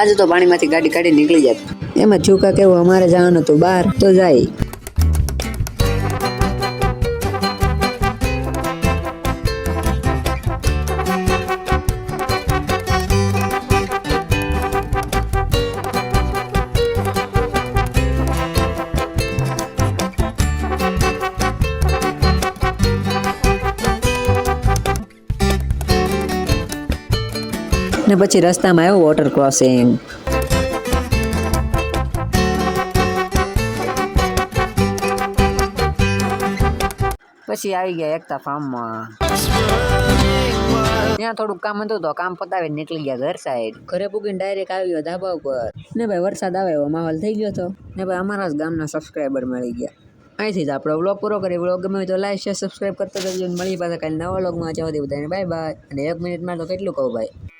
આજે તો પાણીમાંથી ગાડી કાઢી નીકળી જાય. એમાં ચૂકા કેવું અમારે જવાનું હતું બહાર, તો જાય. ને પછી રસ્તામાં આવ્યું વોટર ક્રોસિંગ પછી આવી ગયા એકતા ફાર્મમાં ત્યાં થોડુંક કામ હતું તો કામ પતાવીને નીકળી ગયા ઘર સાઈડ ઘરે પૂગીને ડાયરેક્ટ આવ્યો ધાબા ઉપર. ને ભાઈ વરસાદ આવે એવો માહોલ થઈ ગયો હતો ને ભાઈ અમારા જ ગામના સબસ્ક્રાઈબર મળી ગયા. અહીંથી જ આપણો વ્લોગ પૂરો કરીએ. વ્લોગ ગમે તો લાઈક શેર સબસ્ક્રાઈબ કરતા જજો અને મળી પાછા કાલે નવા વ્લોગમાં જવા દે બધાને બાય બાય અને એક મિનિટમાં તો કેટલું કહું ભાઈ?